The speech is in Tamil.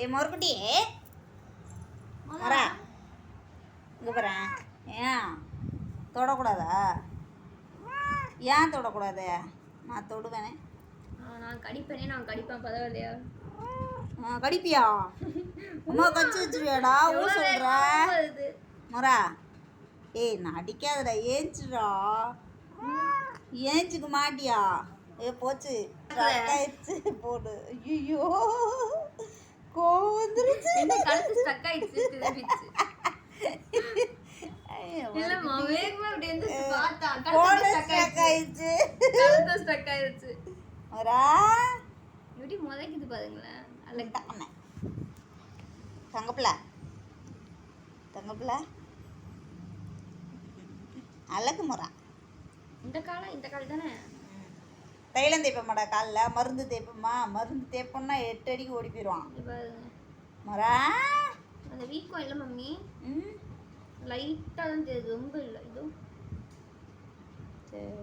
ஏ மொறுக்குட்டி வரா. இங்கே போகிறேன் ஏன்? தொடக்கூடாதா? ஏன் தொடக்கூடாது? நான் தொடுவேனே. நான் கடிப்பேனே நான் கடிப்பேன் ஆ, கடிப்பியா? அம்மா கச்சி வச்சிருவியாடா? ஊ சொல்கிற மொரா ஏய் நான் அடிக்காதடா ஏஞ்சிடா. ஏஞ்சிக்க மாட்டியா? ஏ போச்சு. போடு. ஐயோ கோவம் வந்துருச்சு. என்ன கழுத்து ஸ்டக் ஆயிடுச்சு திரும்பிச்சு இல்லம்மா வேகமா இப்படி பார்த்தா கழுத்து ஸ்டக் ஆயிடுச்சு. கழுத்து ஸ்டக் ஆயிடுச்சு. மொரா எப்படி முதைக்குது பாருங்களேன். அல்ல தங்கண்ணே தங்கப்பிள்ள. தங்கப்பிள்ள. அழகு முறா. இந்த காலம் இந்த காலம் தானே தைலம் தேய்ப்பமாடா காலில். மருந்து தேய்ப்போமா மருந்து தேய்ப்போம்னா எட்டு அடிக்கு ஓடி போயிடுவான் முறா. அந்த வீக்கம் இல்லை மம்மி? ம். லைட்டாக தான் தெரியுது. ரொம்ப இல்லை. இதோ சரி.